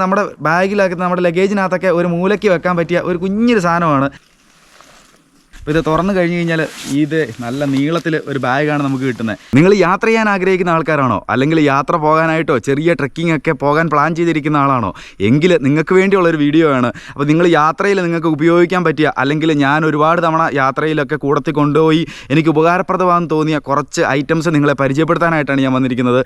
നമ്മുടെ ബാഗിലാക്കി നമ്മുടെ ലഗേജിനകത്തൊക്കെ ഒരു മൂലയ്ക്ക് വെക്കാൻ പറ്റിയ ഒരു കുഞ്ഞൊരു സാധനമാണ്. ഇത് തുറന്നു കഴിഞ്ഞ് കഴിഞ്ഞാൽ ഇത് നല്ല നീളത്തിൽ ഒരു ബാഗാണ് നമുക്ക് കിട്ടുന്നത്. നിങ്ങൾ യാത്ര ചെയ്യാൻ ആഗ്രഹിക്കുന്ന ആൾക്കാരാണോ? അല്ലെങ്കിൽ യാത്ര പോകാനായിട്ടോ ചെറിയ ട്രക്കിംഗ് ഒക്കെ പോകാൻ പ്ലാൻ ചെയ്തിരിക്കുന്ന ആളാണോ? എങ്കിൽ നിങ്ങൾക്ക് വേണ്ടിയുള്ളൊരു വീഡിയോ ആണ്. അപ്പോൾ നിങ്ങൾ യാത്രയിൽ നിങ്ങൾക്ക് ഉപയോഗിക്കാൻ പറ്റിയ അല്ലെങ്കിൽ ഞാൻ ഒരുപാട് തവണ യാത്രയിലൊക്കെ കൂടത്തിൽ കൊണ്ടുപോയി എനിക്ക് ഉപകാരപ്രദമാണെന്ന് തോന്നിയ കുറച്ച് ഐറ്റംസ് നിങ്ങളെ പരിചയപ്പെടുത്താനായിട്ടാണ് ഞാൻ വന്നിരിക്കുന്നത്.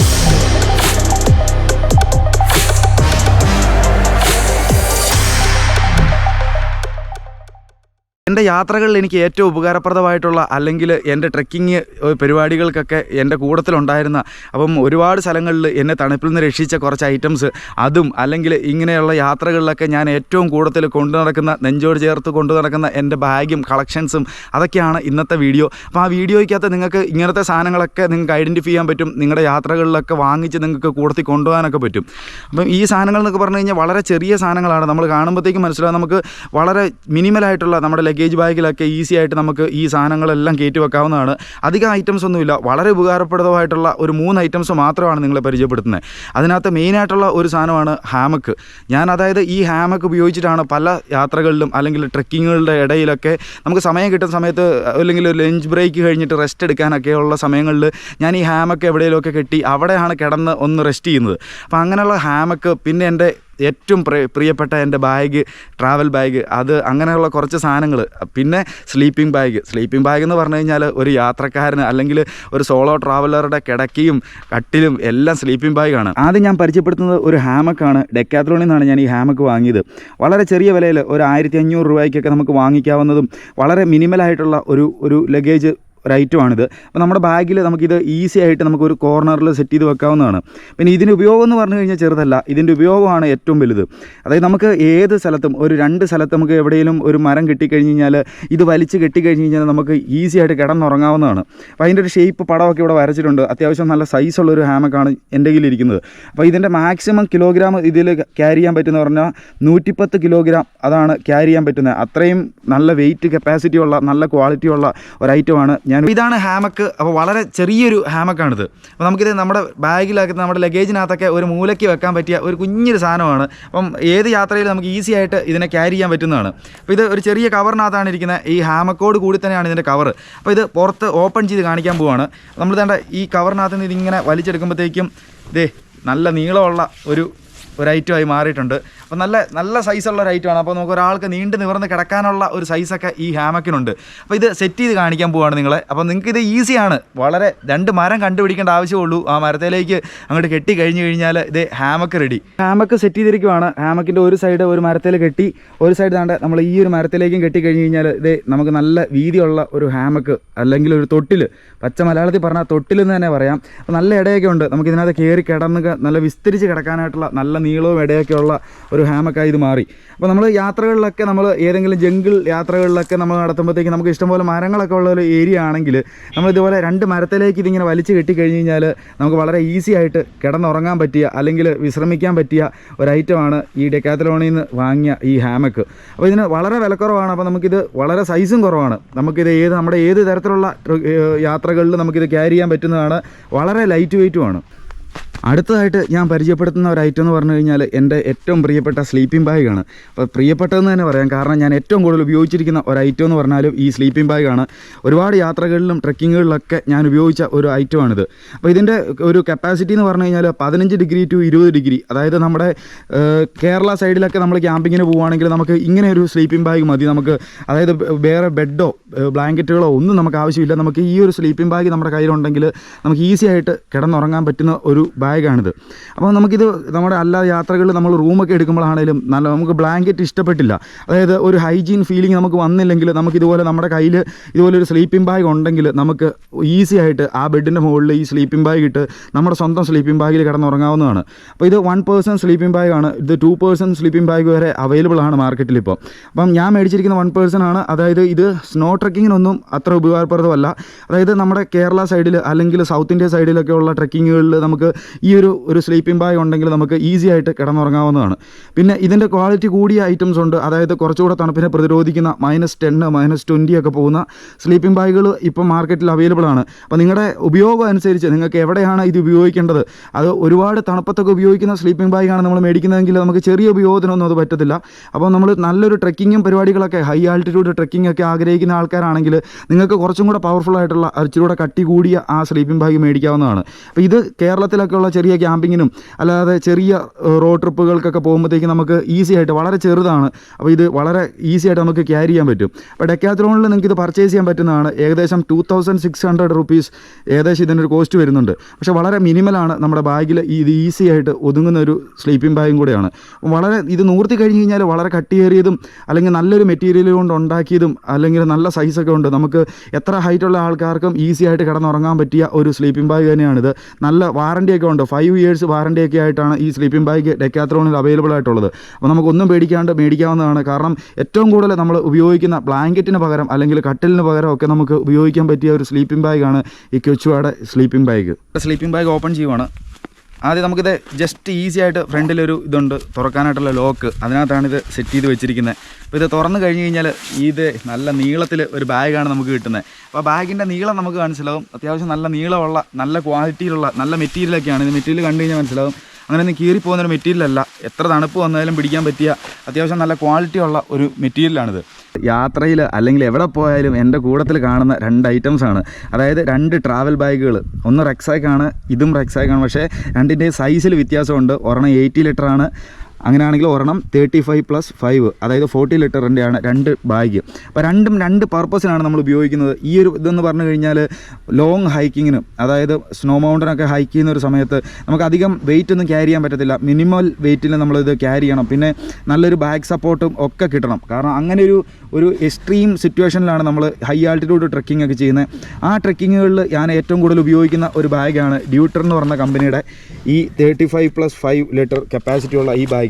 എന്റെ യാത്രകളിൽ എനിക്ക് ഏറ്റവും ഉപകാരപ്രദമായിട്ടുള്ള അല്ലെങ്കിൽ എന്റെ ട്രെക്കിങ് പരിപാടികൾക്കൊക്കെ എന്റെ കൂടത്തിലുണ്ടായിരുന്ന അപ്പം ഒരുപാട് സ്ഥലങ്ങളിൽ എന്നെ തണുപ്പിൽ നിന്ന് രക്ഷിച്ച കുറച്ച് ഐറ്റംസ് അതും അല്ലെങ്കിൽ ഇങ്ങനെയുള്ള യാത്രകളിലൊക്കെ ഞാൻ ഏറ്റവും കൂടുതൽ കൊണ്ടു നടക്കുന്ന നെഞ്ചോട് ചേർത്ത് കൊണ്ടു നടക്കുന്ന എന്റെ ബാഗും കളക്ഷൻസും അതൊക്കെയാണ് ഇന്നത്തെ വീഡിയോ. അപ്പോൾ ആ വീഡിയോയ്ക്കകത്ത് നിങ്ങൾക്ക് ഇങ്ങനത്തെ സാധനങ്ങളൊക്കെ നിങ്ങൾക്ക് ഐഡന്റിഫൈ ചെയ്യാൻ പറ്റും. നിങ്ങളുടെ യാത്രകളിലൊക്കെ വാങ്ങിച്ച് നിങ്ങൾക്ക് കൂടത്തിൽ കൊണ്ടുപോകാനൊക്കെ പറ്റും. അപ്പം ഈ സാധനങ്ങൾ എന്നൊക്കെ പറഞ്ഞു കഴിഞ്ഞാൽ വളരെ ചെറിയ സാധനങ്ങളാണ്. നമ്മൾ കാണുമ്പോഴത്തേക്കും മനസ്സിലാവും നമുക്ക് വളരെ മിനിമലായിട്ടുള്ള നമ്മുടെ ലഗേജ് ബാഗിലൊക്കെ ഈസി ആയിട്ട് നമുക്ക് ഈ സാധനങ്ങളെല്ലാം കയറ്റി വെക്കാവുന്നതാണ്. അധികം ഐറ്റംസ് ഒന്നുമില്ല. വളരെ ഉപകാരപ്രദമായിട്ടുള്ള ഒരു മൂന്ന് ഐറ്റംസ് മാത്രമാണ് നിങ്ങളെ പരിചയപ്പെടുത്തുന്നത്. അതിനകത്ത് മെയിനായിട്ടുള്ള ഒരു സാധനമാണ് ഹാമക്ക് ഞാൻ അതായത് ഈ ഹാമക്ക് ഉപയോഗിച്ചിട്ടാണ് പല യാത്രകളിലും അല്ലെങ്കിൽ ട്രെക്കിങ്ങുകളുടെ ഇടയിലൊക്കെ നമുക്ക് സമയം കിട്ടുന്ന സമയത്ത് അല്ലെങ്കിൽ ഒരു ലഞ്ച് ബ്രേക്ക് കഴിഞ്ഞിട്ട് റെസ്റ്റ് എടുക്കാനൊക്കെ ഉള്ള സമയങ്ങളിൽ ഞാൻ ഈ ഹാമക്ക് എവിടെയെങ്കിലുമൊക്കെ കെട്ടി അവിടെയാണ് കിടന്ന് ഒന്ന് റെസ്റ്റ് ചെയ്യുന്നത്. അപ്പോൾ അങ്ങനെയുള്ള ഹാമക്ക് പിന്നെ എന്റെ ഏറ്റവും പ്രിയപ്പെട്ട എന്റെ ബാഗ് ട്രാവൽ ബാഗ് അത് അങ്ങനെയുള്ള കുറച്ച് സാധനങ്ങൾ പിന്നെ സ്ലീപ്പിംഗ് ബാഗ് സ്ലീപ്പിംഗ് ബാഗ് എന്ന് പറഞ്ഞു കഴിഞ്ഞാൽ ഒരു യാത്രക്കാരന് അല്ലെങ്കിൽ ഒരു സോളോ ട്രാവലറുടെ കിടക്കിയും കട്ടിലും എല്ലാം സ്ലീപ്പിംഗ് ബാഗാണ് ആദ്യം ഞാൻ പരിചയപ്പെടുത്തുന്നത് ഒരു ഹാമക്കാണ് ഡെക്കാത്രോണിൽ നിന്നാണ് ഞാൻ ഈ ഹാമക്ക് വാങ്ങിയത്. വളരെ ചെറിയ വിലയിൽ ഒരു ആയിരത്തി അഞ്ഞൂറ് രൂപയ്ക്കൊക്കെ നമുക്ക് വാങ്ങിക്കാവുന്നതും വളരെ മിനിമലായിട്ടുള്ള ഒരു ഒരു ലഗേജ് ഒരു ഐറ്റമാണിത്. അപ്പോൾ നമ്മുടെ ബാഗിൽ നമുക്കിത് ഈസി ആയിട്ട് നമുക്കൊരു കോർണറിൽ സെറ്റ് ചെയ്ത് വെക്കാവുന്നതാണ്. പിന്നെ ഇതിന്റെ ഉപയോഗം എന്ന് പറഞ്ഞു കഴിഞ്ഞാൽ ചെറുതല്ല. ഇതിന്റെ ഉപയോഗമാണ് ഏറ്റവും വലുത്. അതായത് നമുക്ക് ഏത് സ്ഥലത്തും ഒരു രണ്ട് സ്ഥലത്ത് നമുക്ക് എവിടെയെങ്കിലും ഒരു മരം കിട്ടിക്കഴിഞ്ഞ് കഴിഞ്ഞാൽ ഇത് വലിച്ച് കെട്ടിക്കഴിഞ്ഞ് കഴിഞ്ഞാൽ നമുക്ക് ഈസി ആയിട്ട് കിടന്നുറങ്ങാവുന്നതാണ്. അപ്പോൾ അതിന്റെ ഒരു ഷേപ്പ് പടമൊക്കെ ഇവിടെ വരച്ചിട്ടുണ്ട്. അത്യാവശ്യം നല്ല സൈസുള്ളൊരു ഹാമക്കാണ് എന്റെ കയ്യിലിരിക്കുന്നത്. അപ്പോൾ ഇതിന്റെ മാക്സിമം കിലോഗ്രാം ഇതിൽ ക്യാരി ചെയ്യാൻ പറ്റുന്ന പറഞ്ഞാൽ നൂറ്റിപ്പത്ത് കിലോഗ്രാം അതാണ് ക്യാരി ചെയ്യാൻ പറ്റുന്നത്. അത്രയും നല്ല വെയിറ്റ് കപ്പാസിറ്റി ഉള്ള നല്ല ക്വാളിറ്റി ഉള്ള ഒരു ഐറ്റമാണ് ഞാൻ ഇതാണ് ഹാമക്ക് അപ്പോൾ വളരെ ചെറിയൊരു ഹാമക്കാണിത് അപ്പോൾ നമുക്കിത് നമ്മുടെ ബാഗിലാക്കുന്ന നമ്മുടെ ലഗേജിനകത്തൊക്കെ ഒരു മൂലയ്ക്ക് വെക്കാൻ പറ്റിയ ഒരു കുഞ്ഞൊരു സാധനമാണ്. അപ്പം ഏത് യാത്രയിലും നമുക്ക് ഈസി ആയിട്ട് ഇതിനെ ക്യാരി ചെയ്യാൻ പറ്റുന്നതാണ്. അപ്പോൾ ഇത് ഒരു ചെറിയ കവറിനകത്താണ് ഇരിക്കുന്നത്. ഈ ഹാമക്കോട് കൂടി തന്നെയാണ് ഇതിന്റെ കവർ അപ്പോൾ ഇത് പുറത്ത് ഓപ്പൺ ചെയ്ത് കാണിക്കാൻ പോവാണ്. നമ്മൾ തേണ്ട ഈ കവറിനകത്ത് നിന്ന് ഇതിങ്ങനെ വലിച്ചെടുക്കുമ്പോഴത്തേക്കും ഇതേ നല്ല നീളമുള്ള ഒരു ഒരു ഐറ്റമായി മാറിയിട്ടുണ്ട്. അപ്പോൾ നല്ല നല്ല സൈസുള്ള ഒരു ഐറ്റമാണ് അപ്പോൾ നമുക്ക് ഒരാൾക്ക് നീണ്ടു നിവർന്ന് കിടക്കാനുള്ള ഒരു സൈസൊക്കെ ഈ ഹാമക്കിനുണ്ട് അപ്പോൾ ഇത് സെറ്റ് ചെയ്ത് കാണിക്കാൻ പോവാണ് നിങ്ങളെ. അപ്പോൾ നിങ്ങൾക്ക് ഇത് ഈസിയാണ് വളരെ രണ്ട് മരം കണ്ടുപിടിക്കേണ്ട ആവശ്യമുള്ളൂ ആ മരത്തിലേക്ക് അങ്ങോട്ട് കെട്ടി കഴിഞ്ഞ് കഴിഞ്ഞാൽ ഇത് ഹാമക്ക് റെഡി ഹാമക്ക് സെറ്റ് ചെയ്തിരിക്കുവാണ്. ഹാമക്കിന്റെ ഒരു സൈഡ് ഒരു മരത്തിൽ കെട്ടി ഒരു സൈഡ് താണ്ട് നമ്മൾ ഈ ഒരു മരത്തിലേക്കും കെട്ടി കഴിഞ്ഞ് കഴിഞ്ഞാൽ ഇത് നമുക്ക് നല്ല വീതിയുള്ള ഒരു ഹാമക്ക് അല്ലെങ്കിൽ ഒരു തൊട്ടിൽ പച്ച മലയാളത്തിൽ പറഞ്ഞാൽ തൊട്ടിൽ എന്ന് തന്നെ പറയാം. അപ്പോൾ നല്ല ഇടയൊക്കെ ഉണ്ട്. നമുക്ക് ഇതിനകത്ത് കയറി കിടന്ന് നല്ല വിസ്തരിച്ച് കിടക്കാനായിട്ടുള്ള നല്ല നീളവും ഇടയൊക്കെയുള്ള ഒരു ഹാമക്കായി ഇത് മാറി. അപ്പോൾ നമ്മൾ യാത്രകളിലൊക്കെ നമ്മൾ ഏതെങ്കിലും ജംഗിൾ യാത്രകളിലൊക്കെ നമ്മൾ നടത്തുമ്പോഴത്തേക്ക് നമുക്ക് ഇഷ്ടംപോലെ മരങ്ങളൊക്കെ ഉള്ള ഒരു ഏരിയ ആണെങ്കിൽ നമ്മൾ ഇതുപോലെ രണ്ട് മരത്തിലേക്ക് ഇതിങ്ങനെ വലിച്ചു കെട്ടി കഴിഞ്ഞ് കഴിഞ്ഞാൽ നമുക്ക് വളരെ ഈസി ആയിട്ട് കിടന്നുറങ്ങാൻ പറ്റിയ അല്ലെങ്കിൽ വിശ്രമിക്കാൻ പറ്റിയ ഒരു ഐറ്റമാണ് ഈ ഡെക്കാത്തലോണിൽ നിന്ന് വാങ്ങിയ ഈ ഹാമക്ക്. അപ്പോൾ ഇതിന് വളരെ വിലക്കുറവാണ്. അപ്പോൾ നമുക്കിത് വളരെ സൈസും കുറവാണ്. നമുക്കിത് ഏത് നമ്മുടെ ഏത് തരത്തിലുള്ള യാത്രകളിൽ നമുക്കിത് ക്യാരി ചെയ്യാൻ പറ്റുന്നതാണ്. വളരെ ലൈറ്റ് വെയ്റ്റുമാണ് അടുത്തതായിട്ട് ഞാൻ പരിചയപ്പെടുത്തുന്ന ഒരു ഐറ്റം എന്ന് പറഞ്ഞു കഴിഞ്ഞാൽ എന്റെ ഏറ്റവും പ്രിയപ്പെട്ട സ്ലീപ്പിംഗ് ബാഗാണ് അപ്പോൾ പ്രിയപ്പെട്ടതെന്ന് തന്നെ പറയാം. കാരണം ഞാൻ ഏറ്റവും കൂടുതൽ ഉപയോഗിച്ചിരിക്കുന്ന ഒരു ഐറ്റം എന്ന് പറഞ്ഞാലും ഈ സ്ലീപ്പിംഗ് ബാഗാണ് ഒരുപാട് യാത്രകളിലും ട്രക്കിങ്ങുകളിലൊക്കെ ഞാൻ ഉപയോഗിച്ച ഒരു ഐറ്റമാണിത് അപ്പോൾ ഇതിന്റെ ഒരു കപ്പാസിറ്റി എന്ന് പറഞ്ഞു കഴിഞ്ഞാൽ പതിനഞ്ച് ഡിഗ്രി ടു ഇരുപത് ഡിഗ്രി അതായത് നമ്മുടെ കേരള സൈഡിലൊക്കെ നമ്മൾ ക്യാമ്പിങ്ങിന് പോവുകയാണെങ്കിൽ നമുക്ക് ഇങ്ങനെ ഒരു സ്ലീപ്പിംഗ് ബാഗ് മതി. നമുക്ക് അതായത് വേറെ ബെഡോ ബ്ലാങ്കറ്റുകളോ ഒന്നും നമുക്ക് ആവശ്യമില്ല. നമുക്ക് ഈ ഒരു സ്ലീപ്പിംഗ് ബാഗ് നമ്മുടെ കയ്യിലുണ്ടെങ്കിൽ നമുക്ക് ഈസി ആയിട്ട് കിടന്നുറങ്ങാൻ പറ്റുന്ന ഒരു ബാഗാണിത്. അപ്പോൾ നമുക്കിത് നമ്മുടെ അല്ലാതെ യാത്രകളിൽ നമ്മൾ റൂമൊക്കെ എടുക്കുമ്പോഴാണേലും നല്ല നമുക്ക് ബ്ലാങ്കറ്റ് ഇഷ്ടപ്പെട്ടില്ല. അതായത് ഒരു ഹൈജീൻ ഫീലിംഗ് നമുക്ക് വന്നില്ലെങ്കിൽ നമുക്കിതുപോലെ നമ്മുടെ കയ്യിൽ ഇതുപോലെ ഒരു സ്ലീപ്പിംഗ് ബാഗ് ഉണ്ടെങ്കിൽ നമുക്ക് ഈസി ആയിട്ട് ആ ബെഡിന്റെ മുകളിൽ ഈ സ്ലീപ്പിംഗ് ബാഗ് ഇട്ട് നമ്മുടെ സ്വന്തം സ്ലീപ്പിംഗ് ബാഗിൽ കിടന്നുറങ്ങാവുന്നതാണ്. അപ്പോൾ ഇത് വൺ പേഴ്സൺ സ്ലീപ്പിംഗ് ബാഗാണ് ഇത് ടു പേഴ്സൺ സ്ലീപ്പിംഗ് ബാഗ് വരെ അവൈലബിൾ ആണ് മാർക്കറ്റിൽ ഇപ്പോൾ. അപ്പം ഞാൻ മേടിച്ചിരിക്കുന്ന വൺ പേഴ്സൺ ആണ്. അതായത് ഇത് സ്നോ ട്രക്കിങ്ങിനൊന്നും അത്ര ഉപകാരപ്രദമല്ല. അതായത് നമ്മുടെ കേരള സൈഡിൽ അല്ലെങ്കിൽ സൗത്ത് ഇന്ത്യ സൈഡിലൊക്കെ ഉള്ള ട്രക്കിങ്ങുകളിൽ നമുക്ക് ഈ ഒരു ഒരു സ്ലീപ്പിംഗ് ബാഗ് ഉണ്ടെങ്കിൽ നമുക്ക് ഈസി ആയിട്ട് കിടന്നുറങ്ങാവുന്നതാണ്. പിന്നെ ഇതിന്റെ ക്വാളിറ്റി കൂടിയ ഐറ്റംസ് ഉണ്ട്. അതായത് കുറച്ചുകൂടെ തണുപ്പിനെ പ്രതിരോധിക്കുന്ന മൈനസ് ടെന്ന് മൈനസ് ട്വന്റി ഒക്കെ പോകുന്ന സ്ലീപ്പിംഗ് ബാഗുകൾ ഇപ്പം മാർക്കറ്റിൽ അവൈലബിൾ ആണ്. അപ്പോൾ നിങ്ങളുടെ ഉപയോഗം അനുസരിച്ച് നിങ്ങൾക്ക് എവിടെയാണ് ഇത് ഉപയോഗിക്കേണ്ടത്? അത് ഒരുപാട് തണുപ്പത്തൊക്കെ ഉപയോഗിക്കുന്ന സ്ലീപ്പിംഗ് ബാഗാണ് നമ്മൾ മേടിക്കുന്നതെങ്കിൽ നമുക്ക് ചെറിയ ഉപയോഗത്തിനൊന്നും അത് പറ്റത്തില്ല. അപ്പോൾ നമ്മൾ നല്ലൊരു ട്രക്കിങ്ങും പരിപാടികളൊക്കെ ഹൈ ആൾട്ടിറ്റ്യൂഡ് ട്രക്കിംഗ് ഒക്കെ ആഗ്രഹിക്കുന്ന ആൾക്കാരാണെങ്കിൽ നിങ്ങൾക്ക് കുറച്ചും കൂടെ പവർഫുൾ ആയിട്ടുള്ള ഇച്ചിരി കട്ടി കൂടിയ ആ സ്ലീപ്പിംഗ് ബാഗ് മേടിക്കാവുന്നതാണ്. അപ്പോൾ ഇത് കേരളത്തിലൊക്കെ ഉള്ള ചെറിയ ക്യാമ്പിങ്ങിനും അല്ലാതെ ചെറിയ റോഡ് ട്രിപ്പുകൾക്കൊക്കെ പോകുമ്പോഴത്തേക്ക് നമുക്ക് ഈസി ആയിട്ട് വളരെ ചെറുതാണ്. അപ്പോൾ ഇത് വളരെ ഈസി ആയിട്ട് നമുക്ക് ക്യാരി ചെയ്യാൻ പറ്റും. അപ്പോൾ ഡെക്കാത്രോണിൽ നിങ്ങൾക്ക് ഇത് പർച്ചേസ് ചെയ്യാൻ പറ്റുന്നതാണ്. ഏകദേശം two thousand six hundred rupees ഏകദേശം ഇതിനൊരു കോസ്റ്റ് വരുന്നുണ്ട്. പക്ഷേ വളരെ മിനിമലാണ് നമ്മുടെ ബാഗിൽ ഇത് ഈസി ആയിട്ട് ഒതുങ്ങുന്ന ഒരു സ്ലീപ്പിംഗ് ബാഗും കൂടെയാണ്. വളരെ ഇത് നൂർത്തി കഴിഞ്ഞ് കഴിഞ്ഞാൽ വളരെ കട്ടിയേറിയതും അല്ലെങ്കിൽ നല്ലൊരു മെറ്റീരിയൽ കൊണ്ട് ഉണ്ടാക്കിയതും അല്ലെങ്കിൽ നല്ല സൈസൊക്കെ ഉണ്ട്. നമുക്ക് എത്ര ഹൈറ്റുള്ള ആൾക്കാർക്കും ഈസി ആയിട്ട് കിടന്നുറങ്ങാൻ പറ്റിയ ഒരു സ്ലീപ്പിംഗ് ബാഗ് തന്നെയാണിത്. നല്ല വാറണ്ടിയൊക്കെ ഉണ്ട് ഫൈവ് ഇയേഴ്സ് വാറണ്ടിയൊക്കെ ആയിട്ടാണ് ഈ സ്ലീപ്പിംഗ് ബാഗ് ഡെക്കാത്രോണിൽ അവൈലബിൾ ആയിട്ടുള്ളത്. അപ്പോൾ നമുക്കൊന്നും പേടിക്കാണ്ട് മേടിക്കാവുന്നതാണ്. കാരണം ഏറ്റവും കൂടുതൽ നമ്മൾ ഉപയോഗിക്കുന്ന ബ്ലാങ്കറ്റിന് പകരം അല്ലെങ്കിൽ കട്ടിലിന് പകരം ഒക്കെ നമുക്ക് ഉപയോഗിക്കാൻ പറ്റിയ ഒരു സ്ലീപ്പിംഗ് ബാഗാണ് ഈ കൊച്ചുവാടെ sleeping bag sleeping bag open ചെയ്യുവാണ്. ആദ്യം നമുക്കിത് ജസ്റ്റ് ഈസി ആയിട്ട് ഫ്രണ്ടിലൊരു ഇതുണ്ട്. തുറക്കാനായിട്ടുള്ള ലോക്ക് അതിനകത്താണ് ഇത് സെറ്റ് ചെയ്ത് വെച്ചിരിക്കുന്നത് അപ്പോൾ ഇത് തുറന്നു കഴിഞ്ഞ് കഴിഞ്ഞാൽ ഇത് നല്ല നീളത്തിൽ ഒരു ബാഗാണ് നമുക്ക് കിട്ടുന്നത് അപ്പോൾ ബാഗിന്റെ നീളം നമുക്ക് മനസ്സിലാവും. അത്യാവശ്യം നല്ല നീളമുള്ള നല്ല ക്വാളിറ്റിയിലുള്ള നല്ല മെറ്റീരിയലൊക്കെയാണ് ഇത് മെറ്റീരിയൽ കണ്ടു കഴിഞ്ഞാൽ മനസ്സിലാവും. അങ്ങനെ പോകുന്ന കീറിപ്പോകുന്നൊരു മെറ്റീരിയലല്ല. എത്ര തണുപ്പ് വന്നാലും പിടിക്കാൻ പറ്റിയ അത്യാവശ്യം നല്ല ക്വാളിറ്റി ഉള്ള ഒരു മെറ്റീരിയലാണിത്. യാത്രയിൽ അല്ലെങ്കിൽ എവിടെ പോയാലും എന്റെ കൂടത്തിൽ കാണുന്ന രണ്ട് ഐറ്റംസ് ആണ്. അതായത് രണ്ട് ട്രാവൽ ബാഗുകൾ ഒന്ന് റെക്സാക്കാണ് ഇതും റെക്സാക്കാണ് പക്ഷേ രണ്ടിന്റെയും സൈസിൽ വ്യത്യാസമുണ്ട്. ഒരെണ്ണം എയ്റ്റി ലിറ്ററാണ് അങ്ങനെയാണെങ്കിൽ ഒരെണ്ണം തേർട്ടി ഫൈവ് പ്ലസ് ഫൈവ് അതായത് ഫോർട്ടി ലിറ്ററിന്റെയാണ് രണ്ട് ബാഗ്. അപ്പോൾ രണ്ടും രണ്ട് പർപ്പസിനാണ് നമ്മൾ ഉപയോഗിക്കുന്നത്. ഈ ഒരു ഇതെന്ന് പറഞ്ഞു കഴിഞ്ഞാൽ ലോങ് ഹൈക്കിങ്ങിന് അതായത് സ്നോ മൗണ്ടനൊക്കെ ഹൈക്ക് ചെയ്യുന്ന ഒരു സമയത്ത് നമുക്ക് അധികം വെയിറ്റ് ഒന്നും ക്യാരി ചെയ്യാൻ പറ്റത്തില്ല. മിനിമൽ വെയിറ്റിൽ നമ്മളിത് ക്യാരി ചെയ്യണം. പിന്നെ നല്ലൊരു ബാക്ക് സപ്പോർട്ടും ഒക്കെ കിട്ടണം. കാരണം അങ്ങനെ ഒരു ഒരു എക്സ്ട്രീം സിറ്റുവേഷനിലാണ് നമ്മൾ ഹൈ ആൾട്ടിറ്റ്യൂഡ് ട്രക്കിംഗ് ഒക്കെ ചെയ്യുന്നത്. ആ ട്രക്കിങ്ങുകളിൽ ഞാൻ ഏറ്റവും കൂടുതൽ ഉപയോഗിക്കുന്ന ഒരു ബാഗാണ് ഡ്യൂട്ടർ എന്ന് പറഞ്ഞ കമ്പനിയുടെ ഈ thirty five plus five litre capacity ഉള്ള ഈ ബാഗ്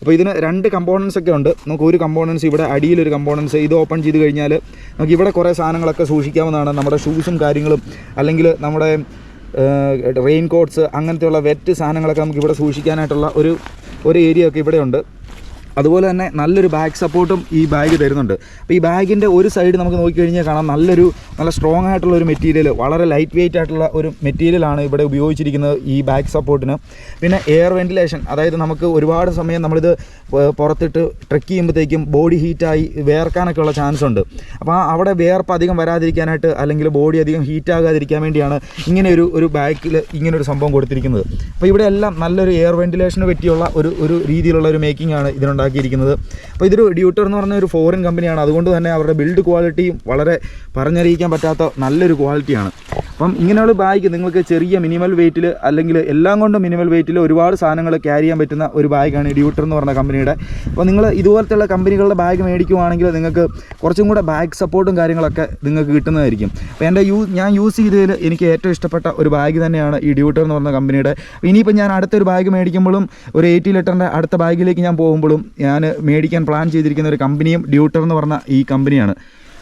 അപ്പോൾ ഇതിന് രണ്ട് കമ്പോണൻസ് ഒക്കെ ഉണ്ട്. നമുക്ക് ഒരു കമ്പോണൻസ് ഇവിടെ അടിയിലൊരു കമ്പോണൻസ് ഇത് ഓപ്പൺ ചെയ്ത് കഴിഞ്ഞാൽ നമുക്ക് ഇവിടെ കുറേ സാധനങ്ങളൊക്കെ സൂക്ഷിക്കാവുന്നതാണ്. നമ്മുടെ ഷൂസും കാര്യങ്ങളും അല്ലെങ്കിൽ നമ്മുടെ റെയിൻ കോട്ട്സ് അങ്ങനത്തെയുള്ള വെറ്റ് സാധനങ്ങളൊക്കെ നമുക്ക് ഇവിടെ സൂക്ഷിക്കാനായിട്ടുള്ള ഒരു ഒരു ഏരിയ ഒക്കെ ഇവിടെ ഉണ്ട്. അതുപോലെ തന്നെ നല്ലൊരു ബാക്ക് സപ്പോർട്ടും ഈ ബാഗ് തരുന്നുണ്ട്. അപ്പോൾ ഈ ബാഗിന്റെ ഒരു സൈഡ് നമുക്ക് നോക്കിക്കഴിഞ്ഞാൽ കാണാം നല്ലൊരു നല്ല സ്ട്രോങ് ആയിട്ടുള്ള ഒരു മെറ്റീരിയൽ വളരെ ലൈറ്റ് വെയിറ്റ് ആയിട്ടുള്ള ഒരു മെറ്റീരിയലാണ് ഇവിടെ ഉപയോഗിച്ചിരിക്കുന്നത് ഈ ബാക്ക് സപ്പോർട്ടിന് പിന്നെ എയർ വെന്റിലേഷൻ അതായത് നമുക്ക് ഒരുപാട് സമയം നമ്മളിത് പുറത്തിട്ട് ട്രെക്ക് ചെയ്യുമ്പോഴത്തേക്കും ബോഡി ഹീറ്റായി വേർക്കാനൊക്കെ ഉള്ള ചാൻസ് ഉണ്ട്. അപ്പോൾ അവിടെ വേർപ്പ് അധികം വരാതിരിക്കാനായിട്ട് അല്ലെങ്കിൽ ബോഡി അധികം ഹീറ്റ് ആകാതിരിക്കാൻ വേണ്ടിയാണ് ഇങ്ങനെ ഒരു ഒരു ബാക്കിൽ ഇങ്ങനെ ഒരു സംഭവം കൊടുത്തിരിക്കുന്നത്. അപ്പോൾ ഇവിടെ എല്ലാം നല്ലൊരു എയർ വെന്റിലേഷന് പറ്റിയുള്ള ഒരു ഒരു രീതിയിലുള്ള ഒരു മേക്കിംഗ് ആണ് ഇതിനുണ്ടാക്കിയിരിക്കുന്നത് അപ്പോൾ ഇതൊരു ഡ്യൂട്ടർ എന്ന് പറഞ്ഞ ഒരു ഫോറിൻ കമ്പനിയാണ് അതുകൊണ്ട് തന്നെ അവരുടെ ബിൽഡ് ക്വാളിറ്റിയും വളരെ പറഞ്ഞറിയിക്കാൻ പറ്റാത്ത നല്ലൊരു ക്വാളിറ്റിയാണ് അപ്പം ഇങ്ങനെയുള്ള ബാഗ് നിങ്ങൾക്ക് ചെറിയ മിനിമൽ വെയിറ്റിൽ അല്ലെങ്കിൽ എല്ലാം കൊണ്ടും മിനിമൽ വെയിറ്റിൽ ഒരുപാട് സാധനങ്ങൾ ക്യാരി ചെയ്യാൻ പറ്റുന്ന ഒരു ബാഗാണ് ഡ്യൂട്ടർ എന്ന് പറഞ്ഞ കമ്പനിയുടെ അപ്പോൾ നിങ്ങൾ ഇതുപോലത്തെയുള്ള കമ്പനികളുടെ ബാഗ് മേടിക്കുവാണെങ്കിൽ നിങ്ങൾക്ക് കുറച്ചും കൂടെ ബാഗ് സപ്പോർട്ടും കാര്യങ്ങളൊക്കെ നിങ്ങൾക്ക് കിട്ടുന്നതായിരിക്കും. അപ്പോൾ എന്റെ യൂ ഞാൻ യൂസ് ചെയ്തതിൽ എനിക്ക് ഏറ്റവും ഇഷ്ടപ്പെട്ട ഒരു ബാഗ് തന്നെയാണ് ഈ ഡ്യൂട്ടർ എന്ന് പറഞ്ഞ കമ്പനിയുടെ ഇനിയിപ്പോൾ ഞാൻ അടുത്തൊരു ബാഗ് മേടിക്കുമ്പോഴും ഒരു എയ്റ്റി ലിറ്ററിന്റെ അടുത്ത ബാഗിലേക്ക് ഞാൻ പോകുമ്പോഴും ഞാൻ മേടിക്കാൻ പ്ലാൻ ചെയ്തിരിക്കുന്ന ഒരു കമ്പനിയും ഡ്യൂട്ടർ എന്ന് പറഞ്ഞ ഈ കമ്പനിയാണ്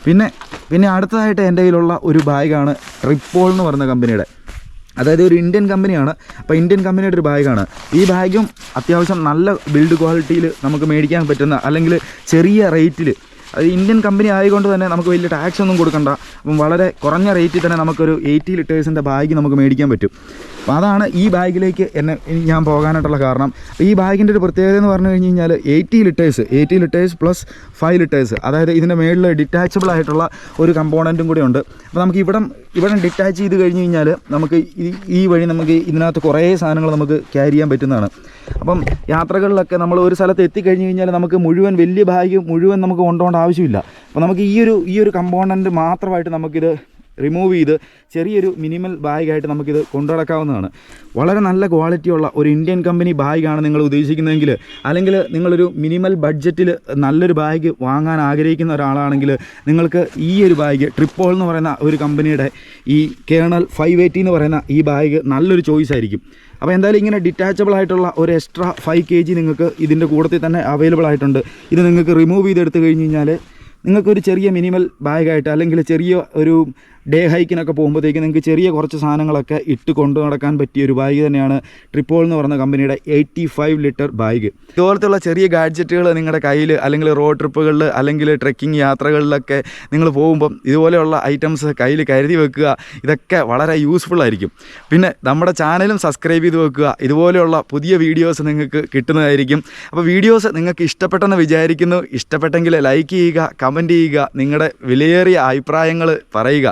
പിന്നെ പിന്നെ അടുത്തതായിട്ട് എന്റെ കയ്യിലുള്ള ഒരു ബാഗാണ് ട്രിപ്പോൾ എന്ന് പറഞ്ഞ കമ്പനിയുടെ അതായത് ഒരു ഇന്ത്യൻ കമ്പനിയാണ് അപ്പോൾ ഇന്ത്യൻ കമ്പനിയുടെ ഒരു ബാഗാണ്. ഈ ബാഗും അത്യാവശ്യം നല്ല ബിൽഡ് ക്വാളിറ്റിയിൽ നമുക്ക് മേടിക്കാൻ പറ്റുന്ന അല്ലെങ്കിൽ ചെറിയ റേറ്റിൽ അത് ഇന്ത്യൻ കമ്പനി ആയതുകൊണ്ട് തന്നെ നമുക്ക് വലിയ ടാക്സ് ഒന്നും കൊടുക്കണ്ട. അപ്പം വളരെ കുറഞ്ഞ റേറ്റിൽ തന്നെ നമുക്കൊരു എയ്റ്റി ലിറ്റേഴ്സിന്റെ ബാഗ് നമുക്ക് മേടിക്കാൻ പറ്റും. അപ്പോൾ അതാണ് ഈ ബാഗിലേക്ക് എന്നെ ഞാൻ പോകാനായിട്ടുള്ള കാരണം. ഈ ബാഗിന്റെ ഒരു പ്രത്യേകത എന്ന് പറഞ്ഞു കഴിഞ്ഞ് കഴിഞ്ഞാൽ eighty litres eighty litres plus five litres അതായത് ഇതിന്റെ മേളിൽ ഡിറ്റാച്ചബിൾ ആയിട്ടുള്ള ഒരു കമ്പോണന്റും കൂടെ ഉണ്ട്. അപ്പോൾ നമുക്ക് ഇവിടം ഇവിടെ ഡിറ്റാച്ച് ചെയ്ത് കഴിഞ്ഞ് കഴിഞ്ഞാൽ നമുക്ക് ഈ വഴി നമുക്ക് ഇതിനകത്ത് കുറേ സാധനങ്ങൾ നമുക്ക് ക്യാരി ചെയ്യാൻ പറ്റുന്നതാണ്. അപ്പം യാത്രകളിലൊക്കെ നമ്മൾ ഒരു സ്ഥലത്ത് എത്തിക്കഴിഞ്ഞ് കഴിഞ്ഞാൽ നമുക്ക് മുഴുവൻ വലിയ ബാഗ് മുഴുവൻ നമുക്ക് കൊണ്ടുപോകേണ്ട ആവശ്യമില്ല. അപ്പോൾ നമുക്ക് ഈ ഒരു ഈ ഒരു കമ്പോണന്റ് മാത്രമായിട്ട് നമുക്കിത് റിമൂവ് ചെയ്ത് ചെറിയൊരു മിനിമൽ ബാഗായിട്ട് നമുക്കിത് കൊണ്ടുനടക്കാവുന്നതാണ് വളരെ നല്ല ക്വാളിറ്റിയുള്ള ഒരു ഇന്ത്യൻ കമ്പനി ബാഗാണ് നിങ്ങൾ ഉദ്ദേശിക്കുന്നതെങ്കിൽ അല്ലെങ്കിൽ നിങ്ങളൊരു മിനിമൽ ബഡ്ജറ്റിൽ നല്ലൊരു ബാഗ് വാങ്ങാൻ ആഗ്രഹിക്കുന്ന ഒരാളാണെങ്കിൽ നിങ്ങൾക്ക് ഈ ഒരു ബാഗ് ട്രിപ്പോൾ എന്ന് പറയുന്ന ഒരു കമ്പനിയുടെ ഈ കേണൽ ഫൈവ് എയ്റ്റി എന്ന് പറയുന്ന ഈ ബാഗ് നല്ലൊരു ചോയ്സ് ആയിരിക്കും. അപ്പോൾ എന്തായാലും ഇങ്ങനെ ഡിറ്റാച്ചബിൾ ആയിട്ടുള്ള ഒരു എക്സ്ട്രാ ഫൈവ് കെ ജി നിങ്ങൾക്ക് ഇതിന്റെ കൂടത്തിൽ തന്നെ അവൈലബിൾ ആയിട്ടുണ്ട്. ഇത് നിങ്ങൾക്ക് റിമൂവ് ചെയ്തെടുത്ത് കഴിഞ്ഞ് കഴിഞ്ഞാൽ നിങ്ങൾക്കൊരു ചെറിയ മിനിമൽ ബാഗായിട്ട് അല്ലെങ്കിൽ ചെറിയ ഒരു ഡേ ഹൈക്കിനൊക്കെ പോകുമ്പോഴത്തേക്ക് നിങ്ങൾക്ക് ചെറിയ കുറച്ച് സാധനങ്ങളൊക്കെ ഇട്ട് കൊണ്ടു നടക്കാൻ പറ്റിയ ഒരു ബാഗ് തന്നെയാണ് ട്രിപ്പോൾ എന്ന് പറയുന്ന കമ്പനിയുടെ എയ്റ്റി ഫൈവ് ലിറ്റർ ബാഗ് ഇതുപോലത്തുള്ള ചെറിയ ഗാഡ്ജറ്റുകൾ നിങ്ങളുടെ കയ്യിൽ അല്ലെങ്കിൽ റോഡ് ട്രിപ്പുകളിൽ അല്ലെങ്കിൽ ട്രെക്കിംഗ് യാത്രകളിലൊക്കെ നിങ്ങൾ പോകുമ്പം ഇതുപോലെയുള്ള ഐറ്റംസ് കയ്യിൽ കരുതി വെക്കുക. ഇതൊക്കെ വളരെ യൂസ്ഫുൾ ആയിരിക്കും. പിന്നെ നമ്മുടെ ചാനലും സബ്സ്ക്രൈബ് ചെയ്ത് വെക്കുക. ഇതുപോലെയുള്ള പുതിയ വീഡിയോസ് നിങ്ങൾക്ക് കിട്ടുന്നതായിരിക്കും. അപ്പോൾ വീഡിയോസ് നിങ്ങൾക്ക് ഇഷ്ടപ്പെട്ടെന്ന് വിചാരിക്കുന്നു. ഇഷ്ടപ്പെട്ടെങ്കിൽ ലൈക്ക് ചെയ്യുക കമന്റ് ചെയ്യുക നിങ്ങളുടെ വിലയേറിയ അഭിപ്രായങ്ങൾ പറയുക.